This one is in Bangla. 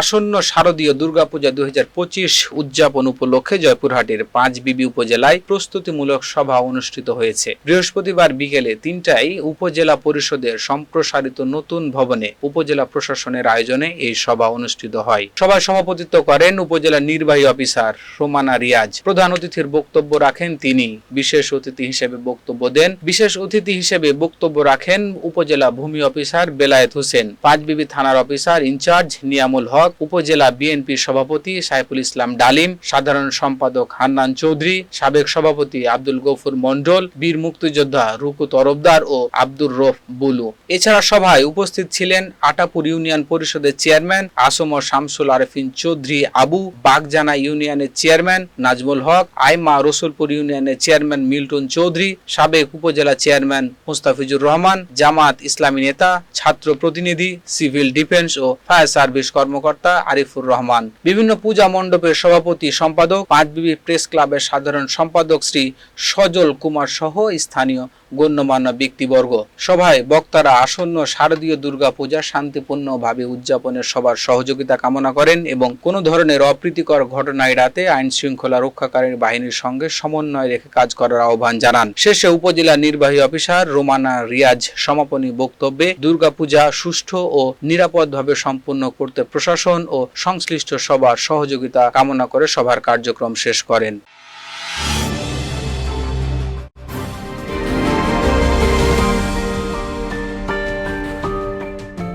আসন্ন শারদীয় দুর্গাপূজা দুই হাজার পঁচিশ উদযাপন উপলক্ষে জয়পুরহাটের পাঁচ বিবি উপজেলায় প্রস্তুতিমূলক সভা অনুষ্ঠিত হয়েছে। বৃহস্পতিবার বিকেলে তিনটায় উপজেলা পরিষদের সম্প্রসারিত নতুন ভবনে উপজেলা প্রশাসনের আয়োজনে এই সভা অনুষ্ঠিত হয়। সভায় সভাপতিত্ব করেন উপজেলা নির্বাহী অফিসার রোমানা রিয়াজ। প্রধান অতিথির বক্তব্য রাখেন তিনি। বিশেষ অতিথি হিসেবে বক্তব্য দেন। বিশেষ অতিথি হিসেবে বক্তব্য রাখেন উপজেলা ভূমি অফিসার বেলায়েত হোসেন। পাঁচবিবি থানার অফিসার ইনচার্জ নিয়ামুল হক। উপজেলা বিএনপির সভাপতি সাইফুল ইসলাম ডালিম, সাধারণ সম্পাদক হান্নান চৌধুরী, সাবেক সভাপতি আব্দুল গফুর মন্ডল বীর মুক্তিযোদ্ধা রুকু তরফদার ও আব্দুর রফ বুলু। এছাড়া সভায় উপস্থিত ছিলেন আটাপুর ইউনিয়ন পরিষদের চেয়ারম্যান আসম শামসুল আরেফিন চৌধুরী আবু, বাগজানা ইউনিয়নের চেয়ারম্যান নাজমুল হক, আইমা রসুলপুর ইউনিয়নের চেয়ারম্যান মিল্টন চৌধুরী, সাবেক উপজেলা চেয়ারম্যান মুস্তাফিজুর রহমান জামাত ইসলামী নেতা, ছাত্র প্রতিনিধি, সিভিল ডিফেন্স ও ফায়ার সার্ভিস কর্মকর্তা আরিফুর রহমান। বিভিন্ন পূজা মণ্ডপের সভাপতি সম্পাদক, পাঁচবিবি প্রেস ক্লাবের সাধারণ সম্পাদক শ্রী সজল কুমার সহ স্থানীয় গণ্যমান্য ব্যক্তিবর্গ। সভায় বক্তারা আসন্ন শারদীয় দুর্গা পূজা শান্তিপূর্ণভাবে উদযাপনের সবার সহযোগিতা কামনা করেন এবং কোনো ধরনের অপ্রীতিকর ঘটনা এড়াতে আইন শৃঙ্খলা রক্ষাকারী বাহিনীর সঙ্গে সমন্বয় রেখে কাজ করার আহ্বান জানান। শেষে উপজেলা নির্বাহী অফিসার রোমানা রিয়াজ সমাপনী বক্তব্যে দুর্গাপূজা সুষ্ঠু ও নিরাপদভাবে সম্পন্ন করতে প্রশাসন ও সংশ্লিষ্ট সবার সহযোগিতা কামনা করে সভার কার্যক্রম শেষ করেন।